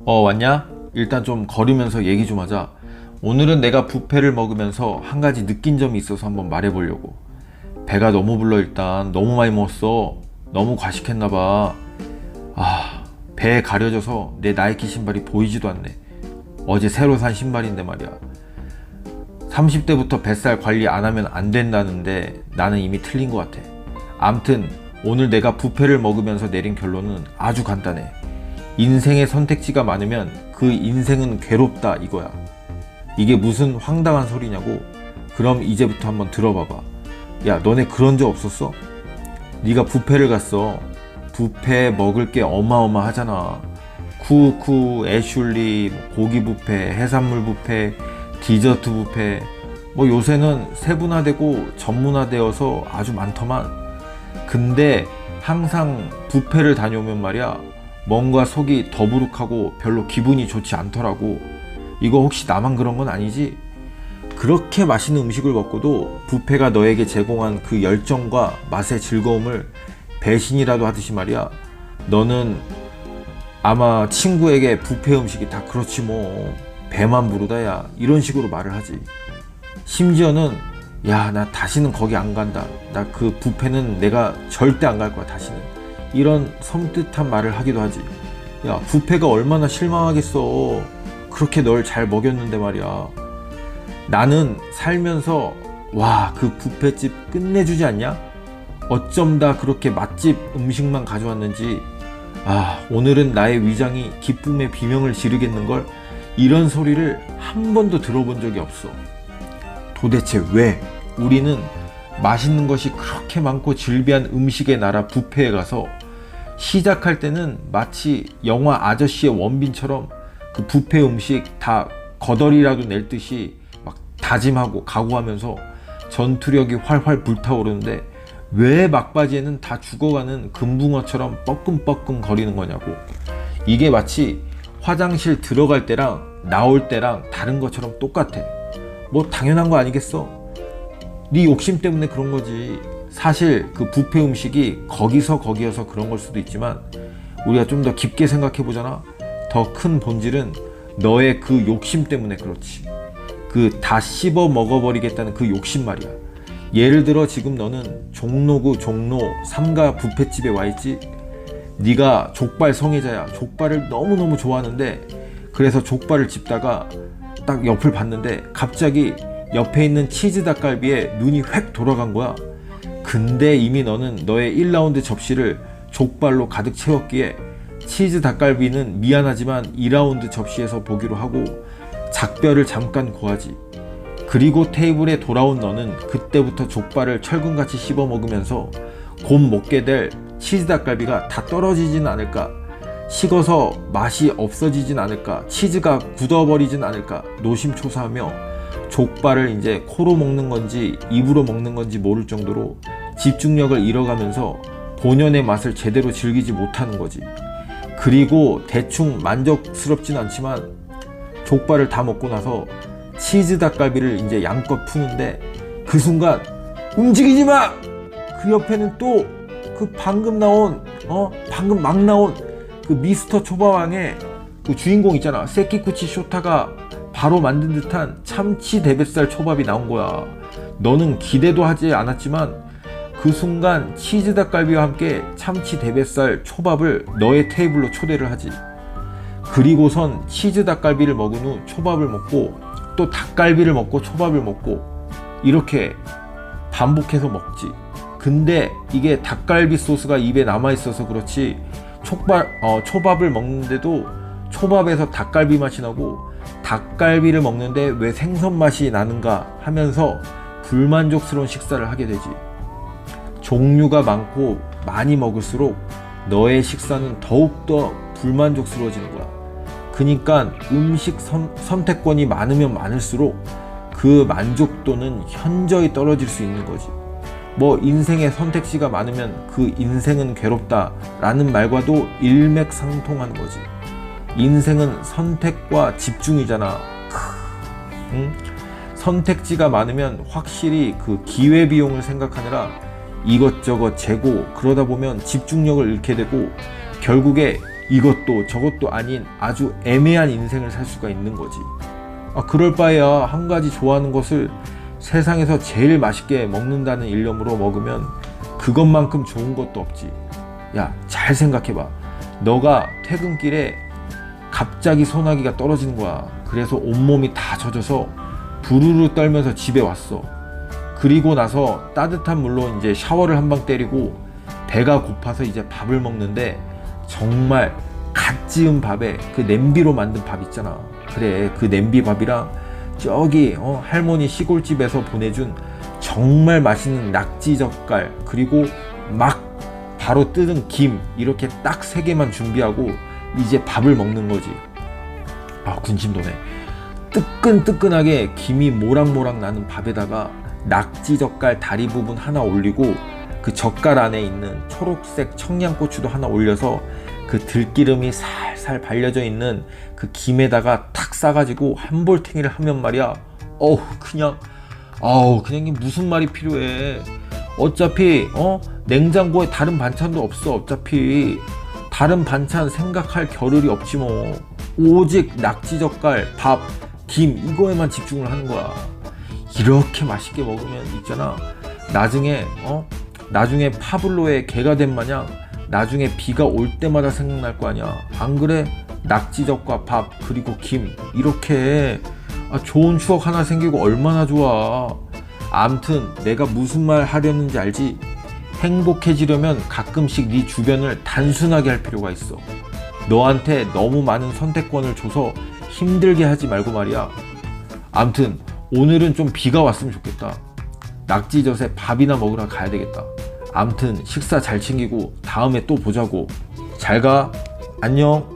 어 왔냐? 일단 좀 걸으면서 얘기 좀 하자. 오늘은 내가 부페를 먹으면서 한 가지 느낀 점이 있어서 한번 말해보려고. 배가 너무 불러 일단 너무 많이 먹었어. 너무 과식했나봐. 아 배에 가려져서 내 나이키 신발이 보이지도 않네. 어제 새로 산 신발인데 말이야. 30대부터 뱃살 관리 안 하면 안 된다는데 나는 이미 틀린 것 같아. 암튼 오늘 내가 부페를 먹으면서 내린 결론은 아주 간단해. 인생의 선택지가 많으면 그 인생은 괴롭다 이거야. 이게 무슨 황당한 소리냐고? 그럼 이제부터 한번 들어봐봐. 야, 너네 그런 적 없었어? 네가 부페를 갔어. 부페 먹을 게 어마어마하잖아. 쿠쿠, 애슐리, 고기 부페, 해산물 부페, 디저트 부페. 뭐 요새는 세분화되고 전문화되어서 아주 많더만. 근데 항상 부페를 다녀오면 말이야. 뭔가 속이 더부룩하고 별로 기분이 좋지 않더라고. 이거 혹시 나만 그런 건 아니지? 그렇게 맛있는 음식을 먹고도 부페가 너에게 제공한 그 열정과 맛의 즐거움을 배신이라도 하듯이 말이야. 너는 아마 친구에게 부페 음식이 다 그렇지 뭐 배만 부르다 야 이런 식으로 말을 하지. 심지어는 야 나 다시는 거기 안 간다. 나 그 부페는 내가 절대 안 갈 거야 다시는. 이런 섬뜩한 말을 하기도 하지. 야 부페가 얼마나 실망하겠어. 그렇게 널 잘 먹였는데 말이야. 나는 살면서 와 그 부페집 끝내주지 않냐? 어쩜 다 그렇게 맛집 음식만 가져왔는지 아 오늘은 나의 위장이 기쁨의 비명을 지르겠는걸 이런 소리를 한 번도 들어본 적이 없어 도대체 왜 우리는 맛있는 것이 그렇게 많고 질비한 음식의 나라 부페에 가서 시작할 때는 마치 영화 아저씨의 원빈처럼 그 부페 음식 다 거덜이라도 낼 듯이 막 다짐하고 각오하면서 전투력이 활활 불타오르는데 왜 막바지에는 다 죽어가는 금붕어처럼 뻐끔뻐끔 거리는 거냐고. 이게 마치 화장실 들어갈 때랑 나올 때랑 다른 것처럼 똑같아. 뭐 당연한 거 아니겠어? 네 욕심 때문에 그런 거지. 사실 그 부페 음식이 거기서 거기여서 그런 걸 수도 있지만 우리가 좀 더 깊게 생각해 보잖아. 더 큰 본질은 너의 그 욕심 때문에 그렇지. 그 다 씹어 먹어버리겠다는 그 욕심 말이야. 예를 들어 지금 너는 종로구 종로 삼가 부페집에 와 있지. 네가 족발 성애자야. 족발을 너무너무 좋아하는데 그래서 족발을 집다가 딱 옆을 봤는데 갑자기 옆에 있는 치즈 닭갈비에 눈이 획 돌아간 거야. 근데 이미 너는 너의 1라운드 접시를 족발로 가득 채웠기에 치즈 닭갈비는 미안하지만 2라운드 접시에서 보기로 하고 작별을 잠깐 구하지. 그리고 테이블에 돌아온 너는 그때부터 족발을 철근같이 씹어 먹으면서 곧 먹게 될 치즈 닭갈비가 다 떨어지진 않을까? 식어서 맛이 없어지진 않을까? 치즈가 굳어버리진 않을까? 노심초사하며 족발을 이제 코로 먹는 건지 입으로 먹는 건지 모를 정도로 집중력을 잃어가면서 본연의 맛을 제대로 즐기지 못하는 거지. 그리고 대충 만족스럽진 않지만 족발을 다 먹고 나서 치즈 닭갈비를 이제 양껏 푸는데 그 순간 움직이지 마! 그 옆에는 또 그 방금 나온 어? 방금 막 나온 그 미스터 초밥왕의 그 주인공 있잖아. 세키쿠치 쇼타가 바로 만든 듯한 참치 대뱃살 초밥이 나온 거야. 너는 기대도 하지 않았지만 그 순간 치즈 닭갈비와 함께 참치 대뱃살 초밥을 너의 테이블로 초대를 하지 그리고선 치즈 닭갈비를 먹은 후 초밥을 먹고 또 닭갈비를 먹고 초밥을 먹고 이렇게 반복해서 먹지. 근데 이게 닭갈비 소스가 입에 남아 있어서 그렇지 촉발, 어, 초밥을 먹는데도 초밥에서 닭갈비 맛이 나고 닭갈비를 먹는데 왜 생선 맛이 나는가 하면서 불만족스러운 식사를 하게 되지. 종류가 많고 많이 먹을수록 너의 식사는 더욱더 불만족스러워지는 거야. 그니까 음식 선, 선택권이 많으면 많을수록 그 만족도는 현저히 떨어질 수 있는 거지. 뭐 인생의 선택지가 많으면 그 인생은 괴롭다 라는 말과도 일맥상통하는 거지. 인생은 선택과 집중이잖아. 크, 응? 선택지가 많으면 확실히 그 기회비용을 생각하느라 이것저것 재고 그러다 보면 집중력을 잃게 되고 결국에 이것도 저것도 아닌 아주 애매한 인생을 살 수가 있는 거지. 아, 그럴 바에야 한 가지 좋아하는 것을 세상에서 제일 맛있게 먹는다는 일념으로 먹으면 그것만큼 좋은 것도 없지. 야, 잘 생각해봐. 너가 퇴근길에 갑자기 소나기가 떨어지는 거야. 그래서 온몸이 다 젖어서 부르르 떨면서 집에 왔어. 그리고 나서 따뜻한 물로 이제 샤워를 한 방 때리고 배가 고파서 이제 밥을 먹는데 정말 갓 지은 밥에 그 냄비로 만든 밥 있잖아. 그래, 그 냄비 밥이랑 저기 어, 할머니 시골집에서 보내준 정말 맛있는 낙지 젓갈 그리고 막 바로 뜯은 김 이렇게 딱 세 개만 준비하고 이제 밥을 먹는 거지. 아 군침 도네. 뜨끈뜨끈하게 김이 모락모락 나는 밥에다가 낙지 젓갈 다리 부분 하나 올리고 그 젓갈 안에 있는 초록색 청양고추도 하나 올려서 그 들기름이 살살 발려져 있는 그 김에다가 탁 싸가지고 한볼탱이를 하면 말이야. 어우 그냥 아우 그냥 이게 무슨 말이 필요해. 어차피 어 냉장고에 다른 반찬도 없어. 어차피 다른 반찬 생각할 겨를이 없지 뭐. 오직 낙지 젓갈, 밥, 김 이거에만 집중을 하는 거야. 이렇게 맛있게 먹으면 있잖아. 나중에 어 나중에 파블로의 개가 된 마냥 나중에 비가 올 때마다 생각날 거 아니야. 안 그래? 낙지젓과 밥 그리고 김 이렇게 아, 좋은 추억 하나 생기고 얼마나 좋아. 암튼 내가 무슨 말 하려는지 알지? 행복해지려면 가끔씩 네 주변을 단순하게 할 필요가 있어. 너한테 너무 많은 선택권을 줘서 힘들게 하지 말고 말이야. 암튼 오늘은 좀 비가 왔으면 좋겠다. 낙지젓에 밥이나 먹으러 가야 되겠다. 암튼 식사 잘 챙기고 다음에 또 보자고. 잘 가. 안녕.